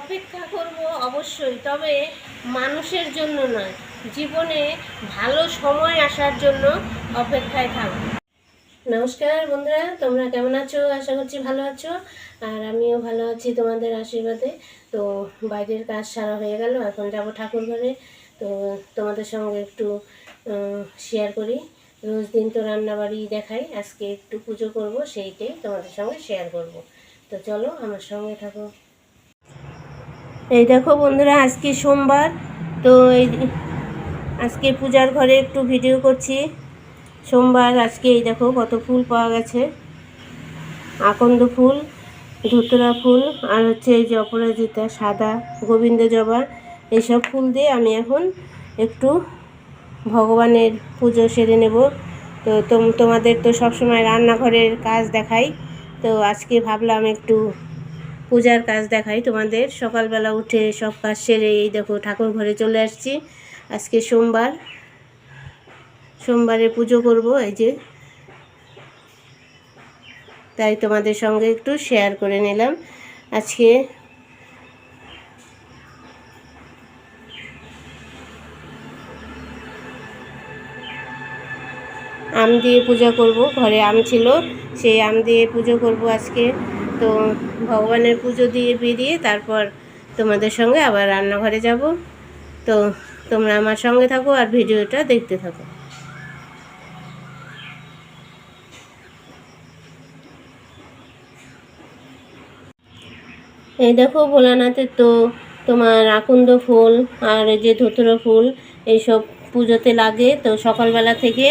অপেক্ষা করব অবশ্যই, তবে মানুষের জন্য নয়, জীবনে ভালো সময় আসার জন্য অপেক্ষায় থাকব। নমস্কার বন্ধুরা, তোমরা কেমন আছো? আশা করছি ভালো আছো, আর আমিও ভালো আছি তোমাদের আশীর্বাদে। তো বাইরের কাজ সারা হয়ে গেল, এখন যাব ঠাকুর ঘরে। তো তোমাদের সঙ্গে একটু শেয়ার করি। রোজ দিন তো রান্নাবাড়ি দেখাই, আজকে একটু পুজো করব, সেইটাই তোমাদের সঙ্গে শেয়ার করব। তো চলো আমার সঙ্গে থাকো। এই দেখো বন্ধুরা, আজকে সোমবার, তো এই আজকে পূজার ঘরে একটু ভিডিও করছি। সোমবার আজকে এই দেখো কত ফুল পাওয়া গেছে। আকন্দ ফুল, ধুতরা ফুল, আর হচ্ছে এই যে অপরাজিতা, সাদা, গোবিন্দ জবা, এইসব ফুল দিয়ে আমি এখন একটু ভগবানের পুজো সেরে নেব। তো তোম- তোমাদের তো সবসময় রান্নাঘরের কাজ দেখাই। তো আজকে ভাবলাম একটু পূজার কাজ দেখাই তোমাদের। সকালবেলা উঠে সব কাজ সেরে এই দেখো ঠাকুর ঘরে চলে আসছি। আজকে সোমবার। সোমবারে পুজো করব, এই যে। তাই তোমাদের সঙ্গে একটু শেয়ার করে নিলাম। আজকে আম দিয়ে পূজা করব। ঘরে আম ছিল, সেই আম দিয়ে পুজো করব আজকে। তো ভগবানের পুজো দিয়ে বেরিয়ে তারপর তোমাদের সঙ্গে আবার রান্নাঘরে যাব। তো তোমরা আমার সঙ্গে থাকো আর ভিডিওটা দেখতে থাকো। এই দেখো ভোলানাথের তো তোমার আকন্দ ফুল আর এই যে ধুতুরো ফুল, এইসব পুজোতে লাগে। তো সকালবেলা থেকে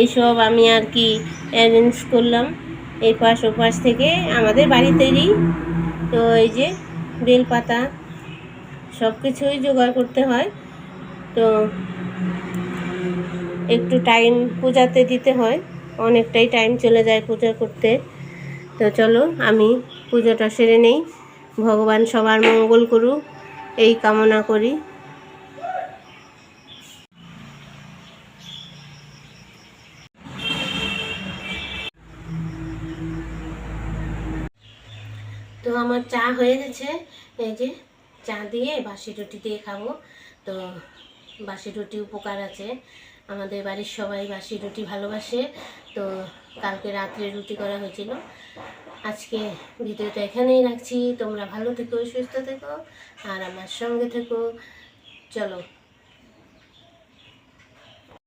এইসব আমি আর কি অ্যারেঞ্জ করলাম। এই পাশ ও পাশ থেকে আমাদের বাড়িতেরই তো এই যে বেলপাতা সব কিছুই জোগাড় করতে হয়। তো একটু টাইম পূজাতে দিতে হয়, অনেকটাই টাইম চলে যায় পূজা করতে। তো চলো, আমি পুজোটা সেরে নেই। ভগবান সবার মঙ্গল করুক, এই কামনা করি। তো আমার চা হয়ে গেছে। এই যে চা দিয়ে বাসি রুটি দিয়ে খাব। তো বাসি রুটি উপকার আছে। আমাদের বাড়ির সবাই বাসি রুটি ভালোবাসে। তো কালকে রাত্রে রুটি করা হয়েছিল। আজকে ভিডিওটা এখানেই রাখছি। তোমরা ভালো থেকো, সুস্থ থেকো, আর আমার সঙ্গে থেকো। চলো।